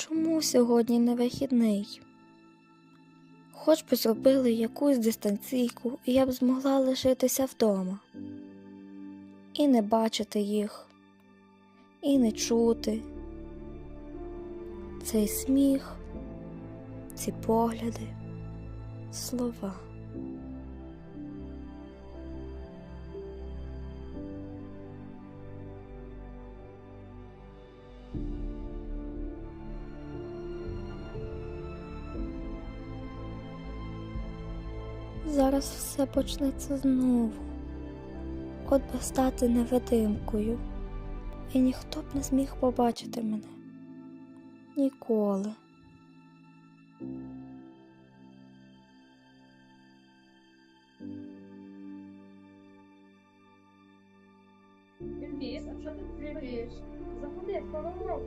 чому сьогодні не вихідний? Хоч би зробили якусь дистанційку, і я б змогла лишитися вдома. І не бачити їх, і не чути. Цей сміх, ці погляди, слова. Зараз все почнеться знову. От би стати невидимкою, і ніхто б не зміг побачити мене. Ніколи. Привіт, а що ти? Заходи, скоро урок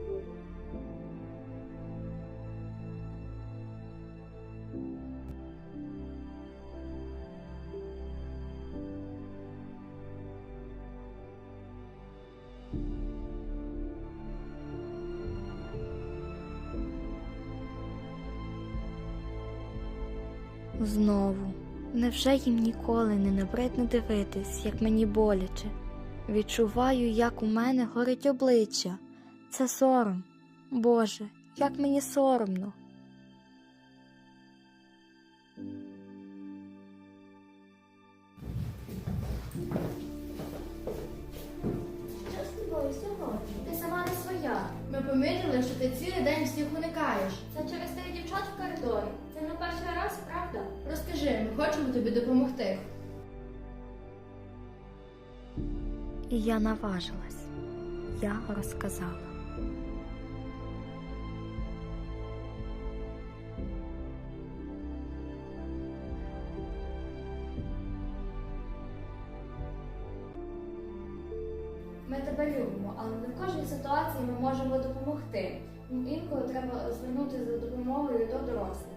Знову. Невже їм ніколи не набридне дивитись, як мені боляче? Відчуваю, як у мене горить обличчя. Це сором. Боже, як мені соромно. Ти сама не своя. Ми помітили, що ти цілий день всіх уникаєш. Це через тих тобі допомогти. І я наважилась. Я розказала. Ми тебе любимо, але не в кожній ситуації ми можемо допомогти. Інколи треба звернутися за допомогою до дорослих.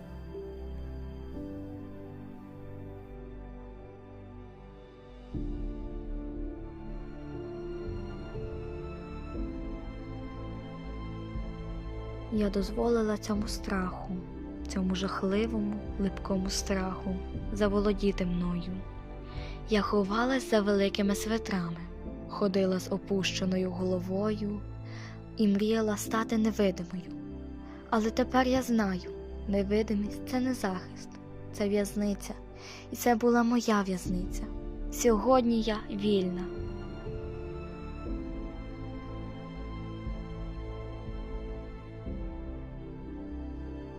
Я дозволила цьому страху, цьому жахливому, липкому страху заволодіти мною. Я ховалась за великими свитрами, ходила з опущеною головою і мріяла стати невидимою. Але тепер я знаю, невидимість це не захист, це в'язниця, і це була моя в'язниця. Сьогодні я вільна.